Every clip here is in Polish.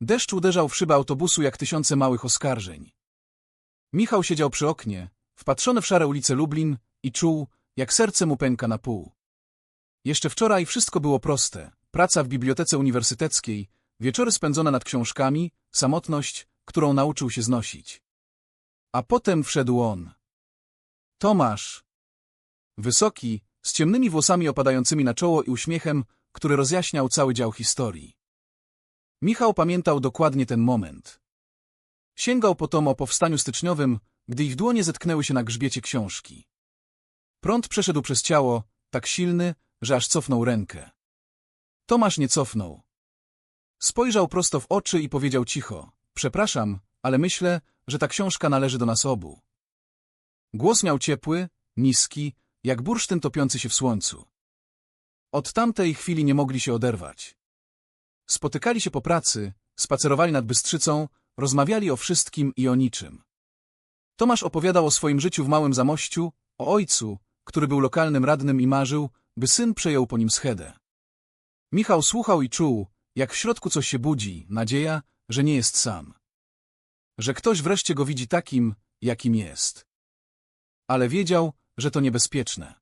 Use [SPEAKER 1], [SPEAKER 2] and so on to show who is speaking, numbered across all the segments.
[SPEAKER 1] Deszcz uderzał w szybę autobusu jak tysiące małych oskarżeń. Michał siedział przy oknie, wpatrzony w szare ulice Lublin i czuł, jak serce mu pęka na pół. Jeszcze wczoraj wszystko było proste. Praca w bibliotece uniwersyteckiej, wieczory spędzone nad książkami, samotność, którą nauczył się znosić. A potem wszedł on. Tomasz. Wysoki, z ciemnymi włosami opadającymi na czoło i uśmiechem, który rozjaśniał cały dział historii. Michał pamiętał dokładnie ten moment. Sięgał po tom o powstaniu styczniowym, gdy ich dłonie zetknęły się na grzbiecie książki. Prąd przeszedł przez ciało, tak silny, że aż cofnął rękę. Tomasz nie cofnął. Spojrzał prosto w oczy i powiedział cicho. Przepraszam, ale myślę, że ta książka należy do nas obu. Głos miał ciepły, niski, jak bursztyn topiący się w słońcu. Od tamtej chwili nie mogli się oderwać. Spotykali się po pracy, spacerowali nad Bystrzycą, rozmawiali o wszystkim i o niczym. Tomasz opowiadał o swoim życiu w małym zamościu, o ojcu, który był lokalnym radnym i marzył, by syn przejął po nim schedę. Michał słuchał i czuł, jak w środku coś się budzi, nadzieja, że nie jest sam. Że ktoś wreszcie go widzi takim, jakim jest. Ale wiedział, że to niebezpieczne.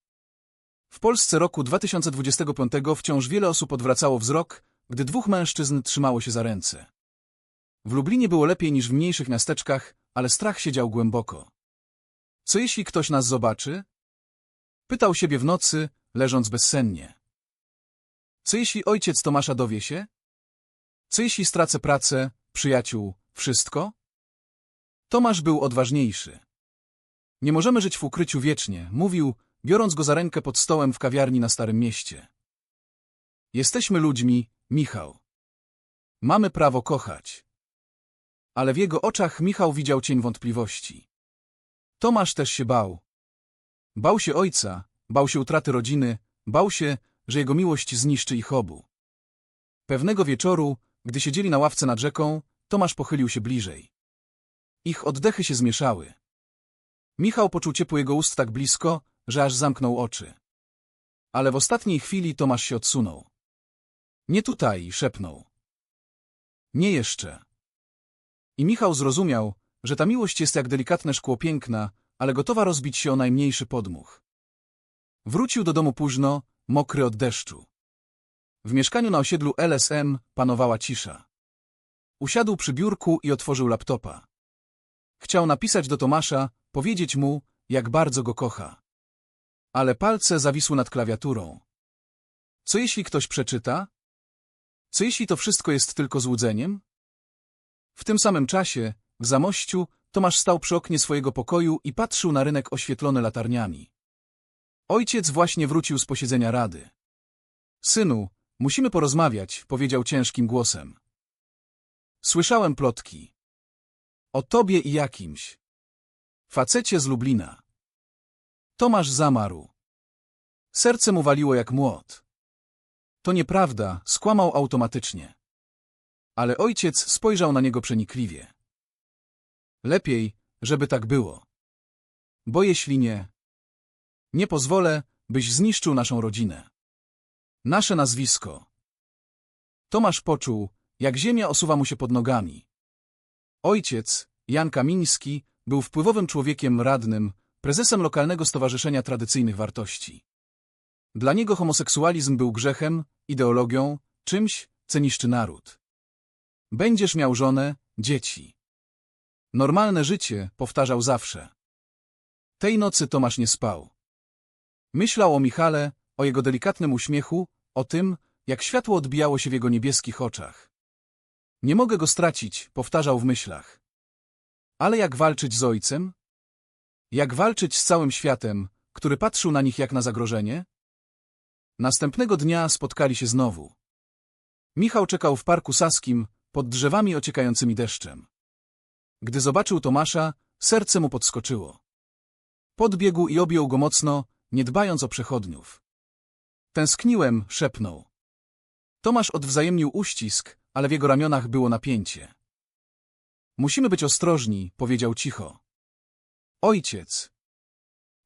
[SPEAKER 1] W Polsce roku 2025 wciąż wiele osób odwracało wzrok, gdy dwóch mężczyzn trzymało się za ręce. W Lublinie było lepiej niż w mniejszych miasteczkach, ale strach siedział głęboko. Co jeśli ktoś nas zobaczy? Pytał siebie w nocy, leżąc bezsennie. Co jeśli ojciec Tomasza dowie się? Co jeśli stracę pracę, przyjaciół, wszystko? Tomasz był odważniejszy. Nie możemy żyć w ukryciu wiecznie, mówił, biorąc go za rękę pod stołem w kawiarni na Starym Mieście. Jesteśmy ludźmi, Michał. Mamy prawo kochać. Ale w jego oczach Michał widział cień wątpliwości. Tomasz też się bał. Bał się ojca, bał się utraty rodziny, bał się, że jego miłość zniszczy ich obu. Pewnego wieczoru, gdy siedzieli na ławce nad rzeką, Tomasz pochylił się bliżej. Ich oddechy się zmieszały. Michał poczuł ciepło jego ust tak blisko, że aż zamknął oczy. Ale w ostatniej chwili Tomasz się odsunął. Nie tutaj, szepnął. Nie jeszcze. I Michał zrozumiał, że ta miłość jest jak delikatne szkło piękna, ale gotowa rozbić się o najmniejszy podmuch. Wrócił do domu późno, mokry od deszczu. W mieszkaniu na osiedlu LSM panowała cisza. Usiadł przy biurku i otworzył laptopa. Chciał napisać do Tomasza, powiedzieć mu, jak bardzo go kocha. Ale palce zawisły nad klawiaturą. Co jeśli ktoś przeczyta? Co jeśli to wszystko jest tylko złudzeniem? W tym samym czasie, w Zamościu, Tomasz stał przy oknie swojego pokoju i patrzył na rynek oświetlony latarniami. Ojciec właśnie wrócił z posiedzenia rady. Synu, musimy porozmawiać, powiedział ciężkim głosem. Słyszałem plotki. O tobie i jakimś. Facecie z Lublina. Tomasz zamarł. Serce mu waliło jak młot. To nieprawda, skłamał automatycznie. Ale ojciec spojrzał na niego przenikliwie. Lepiej, żeby tak było. Bo jeśli nie, nie pozwolę, byś zniszczył naszą rodzinę. Nasze nazwisko. Tomasz poczuł, jak ziemia osuwa mu się pod nogami. Ojciec, Jan Kamiński, był wpływowym człowiekiem radnym, prezesem lokalnego Stowarzyszenia Tradycyjnych Wartości. Dla niego homoseksualizm był grzechem, ideologią, czymś, co niszczy naród. Będziesz miał żonę, dzieci. Normalne życie, powtarzał zawsze. Tej nocy Tomasz nie spał. Myślał o Michale, o jego delikatnym uśmiechu, o tym, jak światło odbijało się w jego niebieskich oczach. Nie mogę go stracić, powtarzał w myślach. Ale jak walczyć z ojcem? Jak walczyć z całym światem, który patrzył na nich jak na zagrożenie? Następnego dnia spotkali się znowu. Michał czekał w parku saskim, pod drzewami ociekającymi deszczem. Gdy zobaczył Tomasza, serce mu podskoczyło. Podbiegł i objął go mocno, nie dbając o przechodniów. Tęskniłem, szepnął. Tomasz odwzajemnił uścisk, ale w jego ramionach było napięcie. Musimy być ostrożni, powiedział cicho. Ojciec.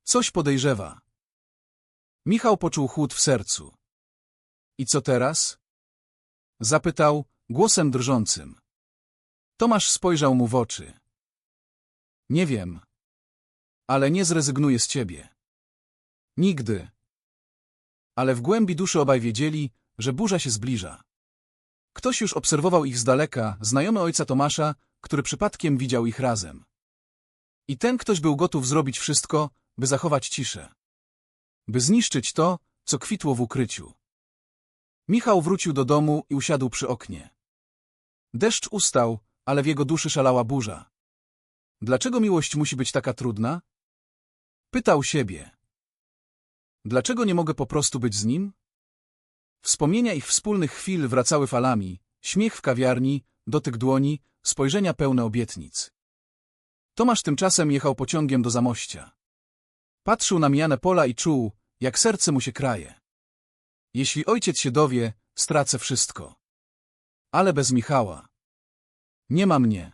[SPEAKER 1] Coś podejrzewa. Michał poczuł chłód w sercu. I co teraz? Zapytał, głosem drżącym. Tomasz spojrzał mu w oczy. Nie wiem. Ale nie zrezygnuję z ciebie. Nigdy. Ale w głębi duszy obaj wiedzieli, że burza się zbliża. Ktoś już obserwował ich z daleka, znajomy ojca Tomasza, który przypadkiem widział ich razem. I ten ktoś był gotów zrobić wszystko, by zachować ciszę. By zniszczyć to, co kwitło w ukryciu. Michał wrócił do domu i usiadł przy oknie. Deszcz ustał, ale w jego duszy szalała burza. Dlaczego miłość musi być taka trudna? Pytał siebie. Dlaczego nie mogę po prostu być z nim? Wspomnienia ich wspólnych chwil wracały falami, śmiech w kawiarni, dotyk dłoni, spojrzenia pełne obietnic. Tomasz tymczasem jechał pociągiem do Zamościa. Patrzył na mijane pola i czuł, jak serce mu się kraje. Jeśli ojciec się dowie, stracę wszystko. Ale bez Michała. Nie ma mnie.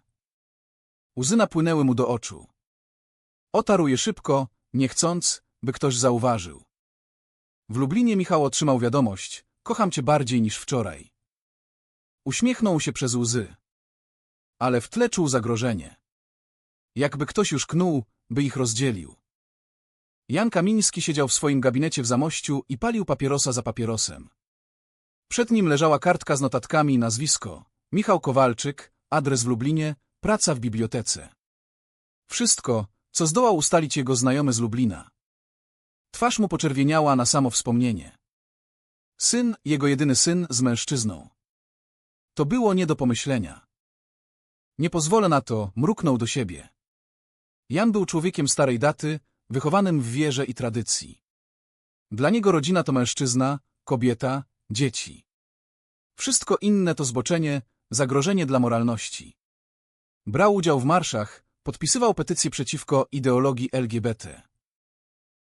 [SPEAKER 1] Łzy napłynęły mu do oczu. Otarł je szybko, nie chcąc, by ktoś zauważył. W Lublinie Michał otrzymał wiadomość, kocham cię bardziej niż wczoraj. Uśmiechnął się przez łzy. Ale w tle czuł zagrożenie. Jakby ktoś już knuł, by ich rozdzielił. Jan Kamiński siedział w swoim gabinecie w Zamościu i palił papierosa za papierosem. Przed nim leżała kartka z notatkami, nazwisko, Michał Kowalczyk, adres w Lublinie, praca w bibliotece. Wszystko, co zdołał ustalić jego znajomy z Lublina. Twarz mu poczerwieniała na samo wspomnienie. Syn, jego jedyny syn, z mężczyzną. To było nie do pomyślenia. Nie pozwolę na to, mruknął do siebie. Jan był człowiekiem starej daty, wychowanym w wierze i tradycji. Dla niego rodzina to mężczyzna, kobieta, dzieci. Wszystko inne to zboczenie, zagrożenie dla moralności. Brał udział w marszach, podpisywał petycje przeciwko ideologii LGBT.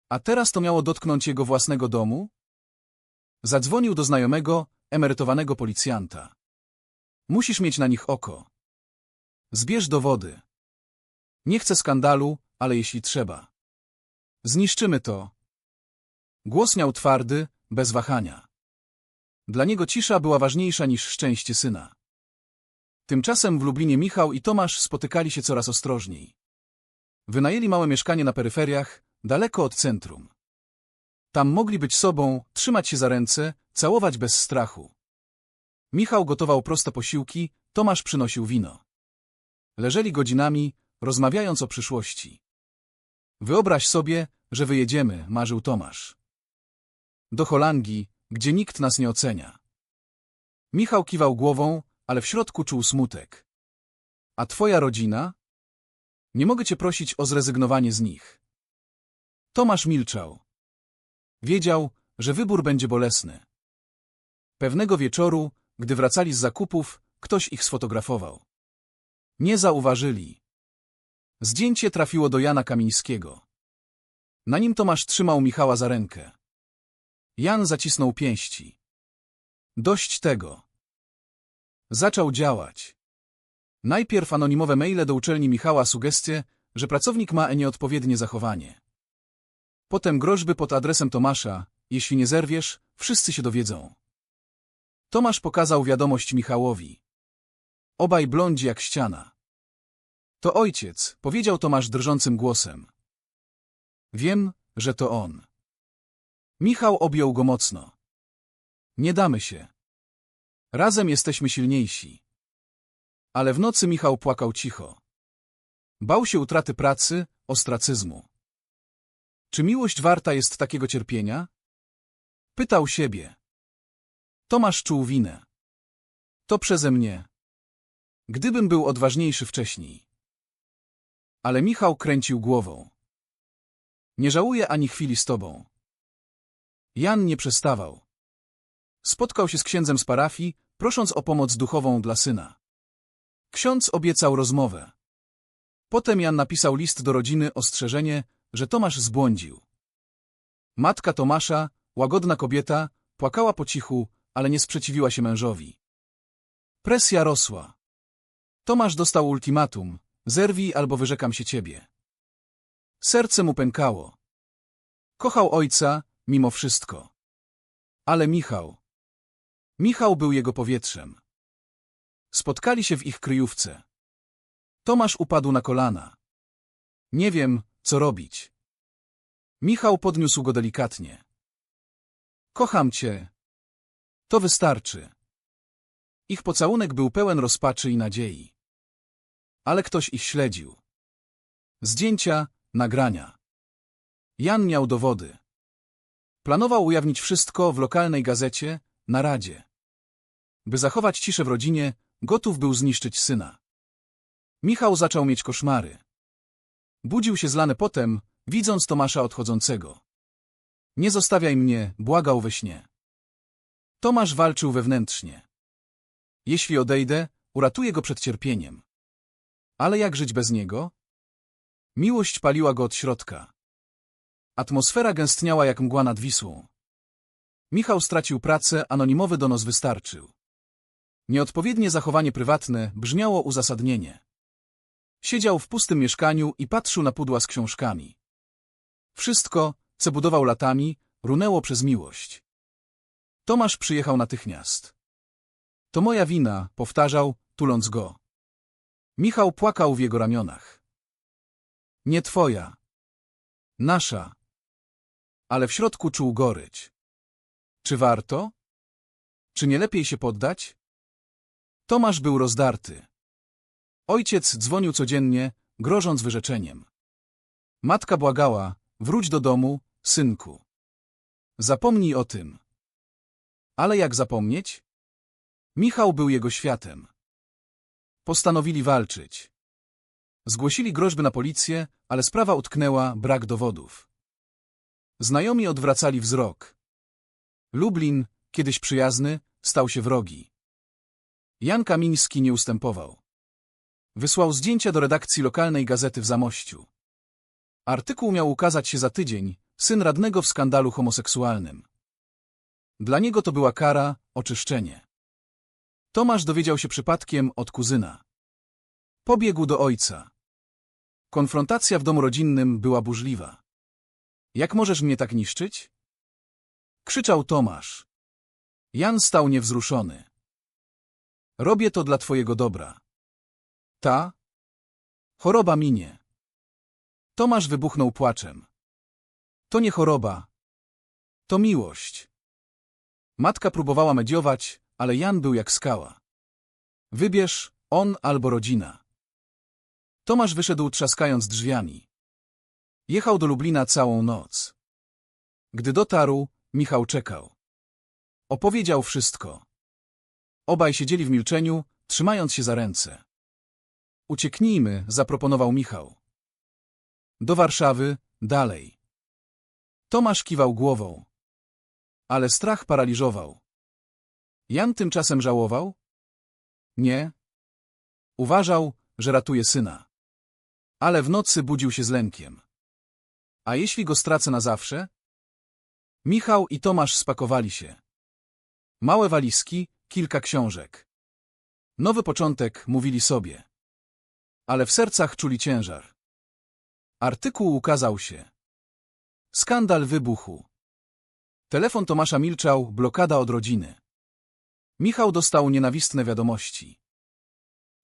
[SPEAKER 1] A teraz to miało dotknąć jego własnego domu? Zadzwonił do znajomego, emerytowanego policjanta. Musisz mieć na nich oko. Zbierz dowody. Nie chcę skandalu, ale jeśli trzeba. Zniszczymy to. Głos miał twardy, bez wahania. Dla niego cisza była ważniejsza niż szczęście syna. Tymczasem w Lublinie Michał i Tomasz spotykali się coraz ostrożniej. Wynajęli małe mieszkanie na peryferiach, daleko od centrum. Tam mogli być sobą, trzymać się za ręce, całować bez strachu. Michał gotował proste posiłki, Tomasz przynosił wino. Leżeli godzinami, rozmawiając o przyszłości. Wyobraź sobie, że wyjedziemy, marzył Tomasz. Do Holandii, gdzie nikt nas nie ocenia. Michał kiwał głową, ale w środku czuł smutek. A twoja rodzina? Nie mogę cię prosić o zrezygnowanie z nich. Tomasz milczał. Wiedział, że wybór będzie bolesny. Pewnego wieczoru, gdy wracali z zakupów, ktoś ich sfotografował. Nie zauważyli. Zdjęcie trafiło do Jana Kamińskiego. Na nim Tomasz trzymał Michała za rękę. Jan zacisnął pięści. Dość tego. Zaczął działać. Najpierw anonimowe maile do uczelni Michała sugestie, że pracownik ma nieodpowiednie zachowanie. Potem groźby pod adresem Tomasza, jeśli nie zerwiesz, wszyscy się dowiedzą. Tomasz pokazał wiadomość Michałowi. Obaj blondzi jak ściana. To ojciec, powiedział Tomasz drżącym głosem. Wiem, że to on. Michał objął go mocno. Nie damy się. Razem jesteśmy silniejsi. Ale w nocy Michał płakał cicho. Bał się utraty pracy, ostracyzmu. Czy miłość warta jest takiego cierpienia? Pytał siebie. Tomasz czuł winę. To przeze mnie. Gdybym był odważniejszy wcześniej. Ale Michał kręcił głową. Nie żałuję ani chwili z tobą. Jan nie przestawał. Spotkał się z księdzem z parafii, prosząc o pomoc duchową dla syna. Ksiądz obiecał rozmowę. Potem Jan napisał list do rodziny ostrzeżenie, że Tomasz zbłądził. Matka Tomasza, łagodna kobieta, płakała po cichu, ale nie sprzeciwiła się mężowi. Presja rosła. Tomasz dostał ultimatum, zerwij albo wyrzekam się ciebie. Serce mu pękało. Kochał ojca, mimo wszystko. Ale Michał. Michał był jego powietrzem. Spotkali się w ich kryjówce. Tomasz upadł na kolana. Nie wiem, co robić. Michał podniósł go delikatnie. Kocham cię. To wystarczy. Ich pocałunek był pełen rozpaczy i nadziei. Ale ktoś ich śledził. Zdjęcia, nagrania. Jan miał dowody. Planował ujawnić wszystko w lokalnej gazecie, na radzie. By zachować ciszę w rodzinie, gotów był zniszczyć syna. Michał zaczął mieć koszmary. Budził się zlany potem, widząc Tomasza odchodzącego. Nie zostawiaj mnie, błagał we śnie. Tomasz walczył wewnętrznie. Jeśli odejdę, uratuję go przed cierpieniem. Ale jak żyć bez niego? Miłość paliła go od środka. Atmosfera gęstniała jak mgła nad Wisłą. Michał stracił pracę, anonimowy donos wystarczył. Nieodpowiednie zachowanie prywatne brzmiało uzasadnienie. Siedział w pustym mieszkaniu i patrzył na pudła z książkami. Wszystko, co budował latami, runęło przez miłość. Tomasz przyjechał natychmiast. To moja wina, powtarzał, tuląc go. Michał płakał w jego ramionach. Nie twoja. Nasza. Ale w środku czuł gorycz. Czy warto? Czy nie lepiej się poddać? Tomasz był rozdarty. Ojciec dzwonił codziennie, grożąc wyrzeczeniem. Matka błagała, wróć do domu, synku. Zapomnij o tym. Ale jak zapomnieć? Michał był jego światem. Postanowili walczyć. Zgłosili groźby na policję, ale sprawa utknęła, brak dowodów. Znajomi odwracali wzrok. Lublin, kiedyś przyjazny, stał się wrogi. Jan Kamiński nie ustępował. Wysłał zdjęcia do redakcji lokalnej gazety w Zamościu. Artykuł miał ukazać się za tydzień, syn radnego w skandalu homoseksualnym. Dla niego to była kara, oczyszczenie. Tomasz dowiedział się przypadkiem od kuzyna. Pobiegł do ojca. Konfrontacja w domu rodzinnym była burzliwa. Jak możesz mnie tak niszczyć? Krzyczał Tomasz. Jan stał niewzruszony. Robię to dla twojego dobra. Ta? Choroba minie. Tomasz wybuchnął płaczem. To nie choroba. To miłość. Matka próbowała mediować, ale Jan był jak skała. Wybierz, on albo rodzina. Tomasz wyszedł trzaskając drzwiami. Jechał do Lublina całą noc. Gdy dotarł, Michał czekał. Opowiedział wszystko. Obaj siedzieli w milczeniu, trzymając się za ręce. Ucieknijmy, zaproponował Michał. Do Warszawy, dalej. Tomasz kiwał głową. Ale strach paraliżował. Jan tymczasem żałował? Nie. Uważał, że ratuje syna. Ale w nocy budził się z lękiem. A jeśli go stracę na zawsze? Michał i Tomasz spakowali się. Małe walizki, kilka książek. Nowy początek, mówili sobie. Ale w sercach czuli ciężar. Artykuł ukazał się. Skandal wybuchł. Telefon Tomasza milczał, blokada od rodziny. Michał dostał nienawistne wiadomości.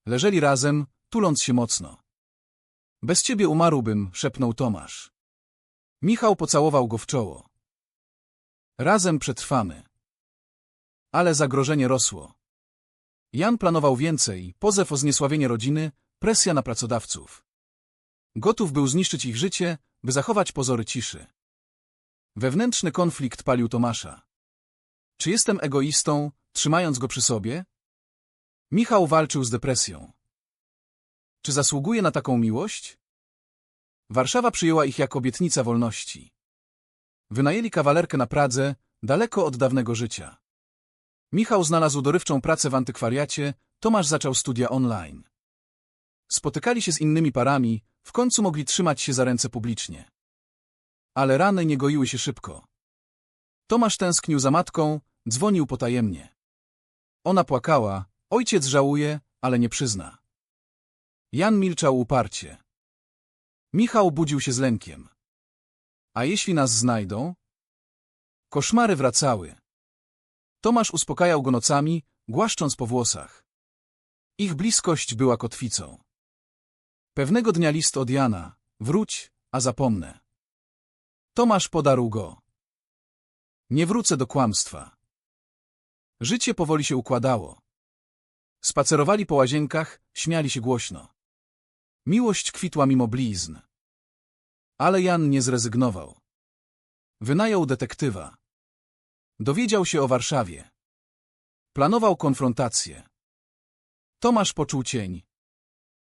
[SPEAKER 1] Leżeli razem, tuląc się mocno. Bez ciebie umarłbym, szepnął Tomasz. Michał pocałował go w czoło. Razem przetrwamy. Ale zagrożenie rosło. Jan planował więcej, pozew o zniesławienie rodziny, presja na pracodawców. Gotów był zniszczyć ich życie, by zachować pozory ciszy. Wewnętrzny konflikt palił Tomasza. Czy jestem egoistą, trzymając go przy sobie? Michał walczył z depresją. Czy zasługuje na taką miłość? Warszawa przyjęła ich jak obietnica wolności. Wynajęli kawalerkę na Pradze, daleko od dawnego życia. Michał znalazł dorywczą pracę w antykwariacie, Tomasz zaczął studia online. Spotykali się z innymi parami, w końcu mogli trzymać się za ręce publicznie. Ale rany nie goiły się szybko. Tomasz tęsknił za matką, dzwonił potajemnie. Ona płakała, ojciec żałuje, ale nie przyzna. Jan milczał uparcie. Michał budził się z lękiem. A jeśli nas znajdą? Koszmary wracały. Tomasz uspokajał go nocami, głaszcząc po włosach. Ich bliskość była kotwicą. Pewnego dnia list od Jana. Wróć, a zapomnę. Tomasz podarł go. Nie wrócę do kłamstwa. Życie powoli się układało. Spacerowali po łazienkach, śmiali się głośno. Miłość kwitła mimo blizn. Ale Jan nie zrezygnował. Wynajął detektywa. Dowiedział się o Warszawie. Planował konfrontację. Tomasz poczuł cień.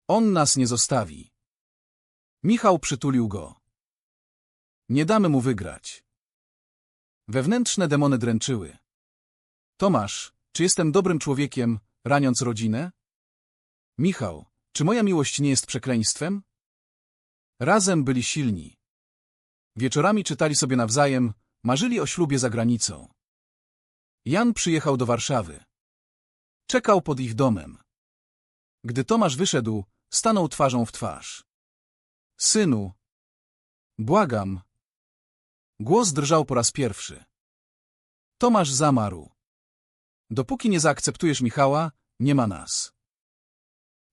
[SPEAKER 1] On nas nie zostawi. Michał przytulił go. Nie damy mu wygrać. Wewnętrzne demony dręczyły. Tomasz, czy jestem dobrym człowiekiem, raniąc rodzinę? Michał, czy moja miłość nie jest przekleństwem? Razem byli silni. Wieczorami czytali sobie nawzajem, marzyli o ślubie za granicą. Jan przyjechał do Warszawy. Czekał pod ich domem. Gdy Tomasz wyszedł, stanął twarzą w twarz. Synu, błagam. Głos drżał po raz pierwszy. Tomasz zamarł. Dopóki nie zaakceptujesz Michała, nie ma nas.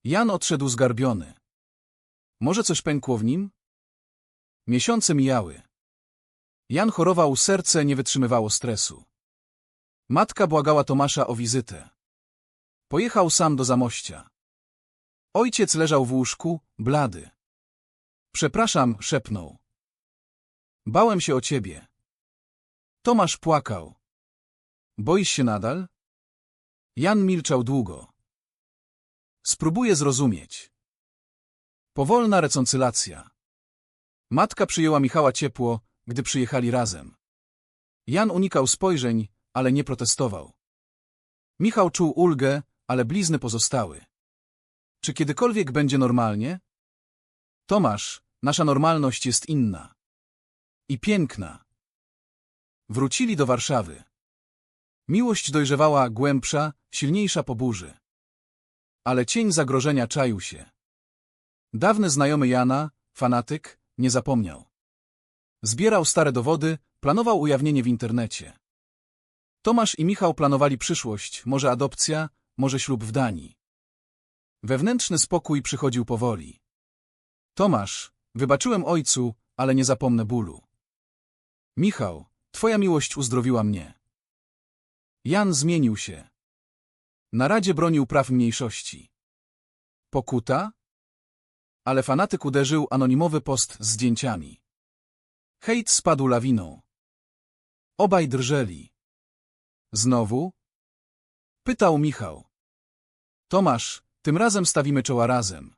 [SPEAKER 1] Jan odszedł zgarbiony. Może coś pękło w nim? Miesiące mijały. Jan chorował, serce nie wytrzymywało stresu. Matka błagała Tomasza o wizytę. Pojechał sam do Zamościa. Ojciec leżał w łóżku, blady. Przepraszam, szepnął. Bałem się o ciebie. Tomasz płakał. Boisz się nadal? Jan milczał długo. Spróbuję zrozumieć. Powolna rekoncylacja. Matka przyjęła Michała ciepło, gdy przyjechali razem. Jan unikał spojrzeń, ale nie protestował. Michał czuł ulgę, ale blizny pozostały. Czy kiedykolwiek będzie normalnie? Tomasz, nasza normalność jest inna. I piękna. Wrócili do Warszawy. Miłość dojrzewała głębsza, silniejsza po burzy. Ale cień zagrożenia czaił się. Dawny znajomy Jana, fanatyk, nie zapomniał. Zbierał stare dowody, planował ujawnienie w internecie. Tomasz i Michał planowali przyszłość, może adopcja, może ślub w Danii. Wewnętrzny spokój przychodził powoli. Tomasz, wybaczyłem ojcu, ale nie zapomnę bólu. Michał, twoja miłość uzdrowiła mnie. Jan zmienił się. Na radzie bronił praw mniejszości. Pokuta? Ale fanatyk uderzył anonimowy post z zdjęciami. Hejt spadł lawiną. Obaj drżeli. Znowu? Pytał Michał. Tomasz, tym razem stawimy czoła razem.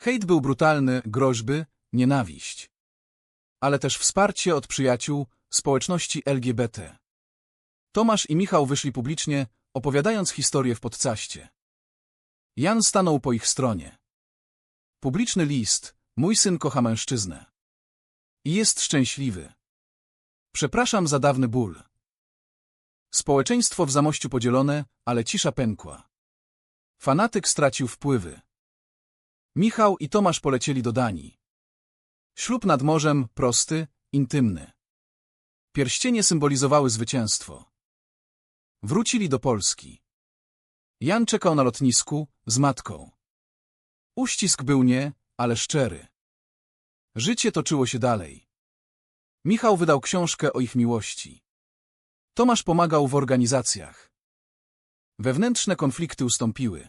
[SPEAKER 1] Hejt był brutalny, groźby, nienawiść. Ale też wsparcie od przyjaciół, społeczności LGBT. Tomasz i Michał wyszli publicznie, opowiadając historię w podcaście. Jan stanął po ich stronie. Publiczny list, mój syn kocha mężczyznę. I jest szczęśliwy. Przepraszam za dawny ból. Społeczeństwo w Zamościu podzielone, ale cisza pękła. Fanatyk stracił wpływy. Michał i Tomasz polecieli do Danii. Ślub nad morzem, prosty, intymny. Pierścienie symbolizowały zwycięstwo. Wrócili do Polski. Jan czekał na lotnisku z matką. Uścisk był nie, ale szczery. Życie toczyło się dalej. Michał wydał książkę o ich miłości. Tomasz pomagał w organizacjach. Wewnętrzne konflikty ustąpiły.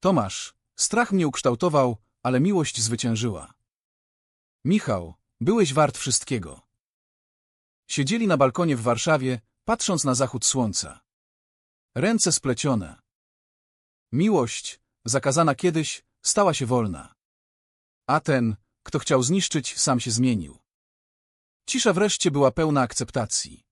[SPEAKER 1] Tomasz, strach mnie ukształtował, ale miłość zwyciężyła. Michał, byłeś wart wszystkiego. Siedzieli na balkonie w Warszawie, patrząc na zachód słońca. Ręce splecione. Miłość, zakazana kiedyś, stała się wolna. A ten, kto chciał zniszczyć, sam się zmienił. Cisza wreszcie była pełna akceptacji.